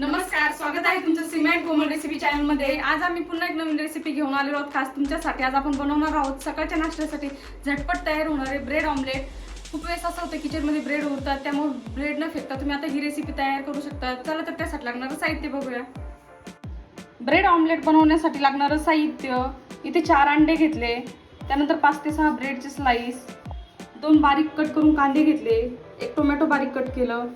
नमस्कार स्वागत आहे तुमचं सिमेंट कोमल रेसिपी चॅनलमध्ये आज आम्ही पुन्हा एक नवीन रेसिपी घेऊन आलेलो आहोत खास तुमच्यासाठी. आज आपण बनवणार आहोत सकाळच्या नाश्त्यासाठी झटपट तयार होणारे ब्रेड ऑमलेट खूप वेळेस असं होतं किचनमध्ये ब्रेड उरतात त्यामुळे ब्रेड न फेकता तुम्ही आता ही रेसिपी तयार करू शकता. चला तर त्यासाठी लागणारं साहित्य बघूया. ब्रेड ऑमलेट बनवण्यासाठी लागणारं साहित्य इथे चार अंडे घेतले. त्यानंतर पाच ते सहा ब्रेडचे स्लाईस दोन बारीक कट करून कांदे घेतले. एक टोमॅटो बारीक कट केलं.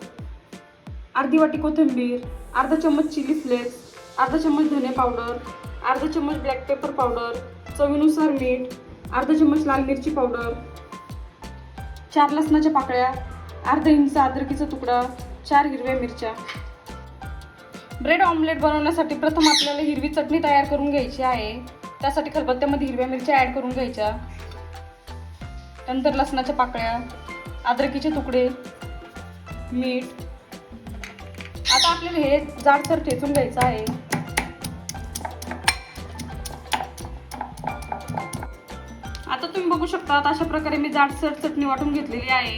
अर्धी वाटी कोथिंबीर अर्धा चम्मच चिली फ्लेक्स अर्धा चम्मच धने पावडर अर्धा चम्मच ब्लॅक पेपर पावडर चवीनुसार मीठ अर्धा चम्मच लाल मिरची पावडर चार लसणाच्या पाकळ्या अर्धा इंच अद्रकीचा तुकडा चार हिरव्या मिरच्या. ब्रेड ऑमलेट बनवण्यासाठी प्रथम आपल्याला हिरवी चटणी तयार करून घ्यायची आहे. त्यासाठी खलबत्त्यामध्ये हिरव्या मिरच्या ॲड करून घ्यायच्या. नंतर लसणाच्या पाकळ्या अद्रकीचे तुकडे मीठ आता आपल्याला हे जाडसर ठेचून घ्यायचं आहे. आता तुम्ही बघू शकता अशा प्रकारे मी जाडसर चटणी वाटून घेतलेली आहे.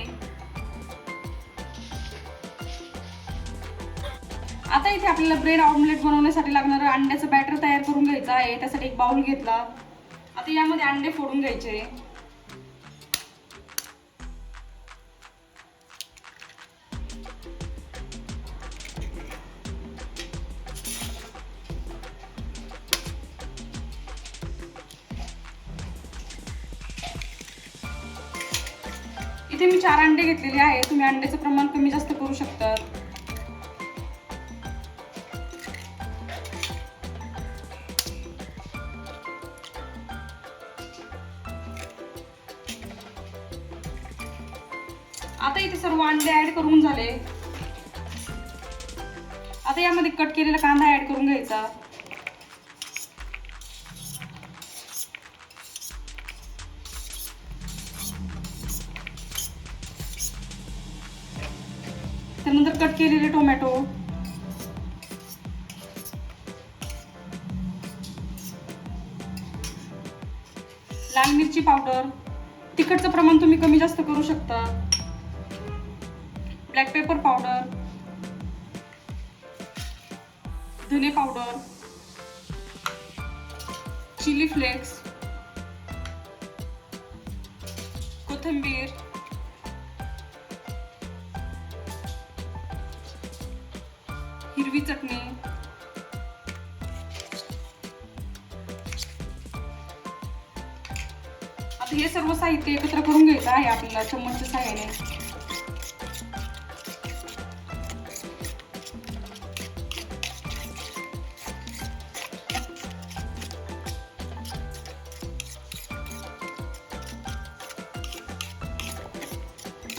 आता इथे आपल्याला ब्रेड ऑमलेट बनवण्यासाठी लागणारं अंड्याचं बॅटर तयार करून घ्यायचं आहे. त्यासाठी एक बाउल घेतला. आता यामध्ये अंडे फोडून घ्यायचे. इथे मी चार अंडे घेतलेले आहे तुम्ही अंड्याचं प्रमाण कमी जास्त करू शकता. आता इथे सर्व अंडे ऍड करून झाले. आता यामध्ये कट केलेला कांदा ऍड करून घ्यायचा. त्यानंतर कट केलेले टोमॅटो लाल मिरची पावडर तिखटचं प्रमाण तुम्ही कमी जास्त करू शकता. ब्लॅक पेपर पावडर धने पावडर चिली फ्लेक्स कोथिंबीर. हिरवी चटणी. आता हे सर्व साहित्य एकत्र करून घ्यायचं आहे आपल्याला चम्मचच्या सहाय्याने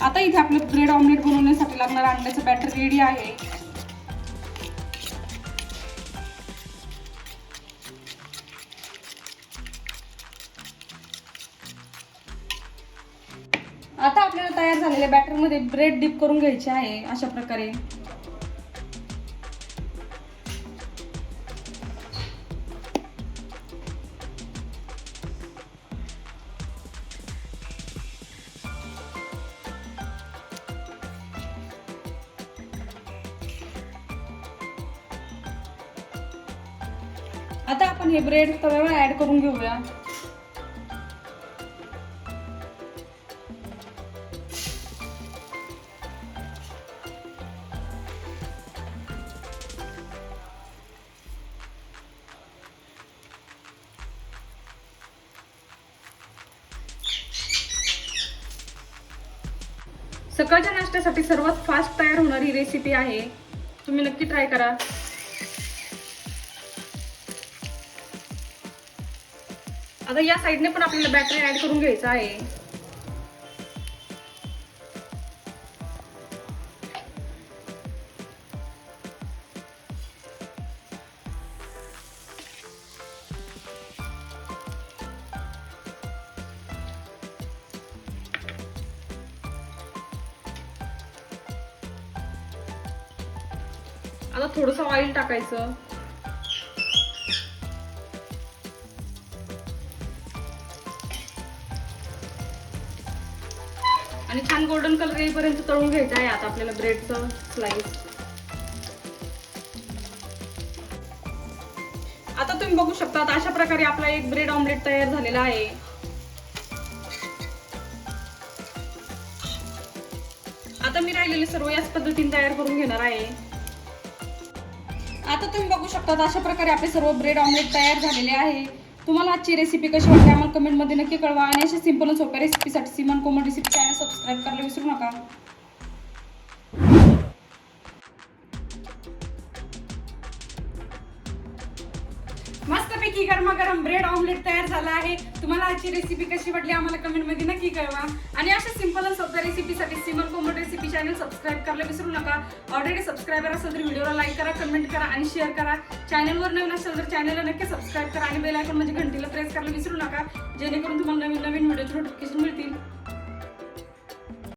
आता इथे आपलं ब्रेड ऑमलेट बनवण्यासाठी लागणार अंड्याचं बॅटर रेडी आहे. आता आपल्याला तयार झालेल्या बॅटरमध्ये ब्रेड डिप करून घ्यायचे आहे अशा प्रकारे. आता आपण हे ब्रेड तव्यावर ऍड करून घेऊया. सकाळच्या नाश्त्यासाठी सर्वात फास्ट तयार होणारी रेसिपी आहे. तुम्ही नक्की ट्राय करा. आता या साईडने पण आपल्याला बॅटरी ऍड करून घ्यायचं आहे. आता थोडस ऑइल टाकायचं. आणि छान गोल्डन कलर येईपर्यंत तळून घ्यायचं आहे आता आपल्याला ब्रेडचं स्लाइस आता तुम्ही बघू शकता अशा प्रकारे आपला एक ब्रेड ऑमलेट तयार झालेला आहे. आता मी राहिलेले सर्व याच पद्धतीने तयार करून घेणार आहे. आता तुम्ही बघू शकता अशा प्रकारे आपले सर्व ब्रेड ऑमलेट तयार झालेले आहे. तुम्हाला आजची रेसिपी कशी वाटते आम्हाला कमेंटमध्ये नक्की कळवा. आणि अशा सिंपल सोप्या रेसिपीसाठी Siman Komal recipe channel subscribe करायला विसरू नका. की गरमागरम ब्रेड ऑमलेट तयार झाला आहे? तुम्हाला आजची रेसिपी कशी वाटली? आम्हाला कमेंटमध्ये नक्की कळवा. आणि अशा सिंपल आणि सोप्या रेसिपीसाठी Simal Komal recipe channel subscribe करायला विसरू नका. ऑलरेडी सबस्क्रायबर असेल तर व्हिडिओला लाईक करा कमेंट करा आणि शेअर करा. चॅनलवर नवीन असेल तर चॅनलला नक्की सबस्क्राईब करा आणि बेल आयकॉन म्हणजे घंटीला प्रेस करायला विसरू नका. जेणेकरून तुम्हाला नवीन नवीन व्हिडिओचे नोटिफिकेशन मिळतील.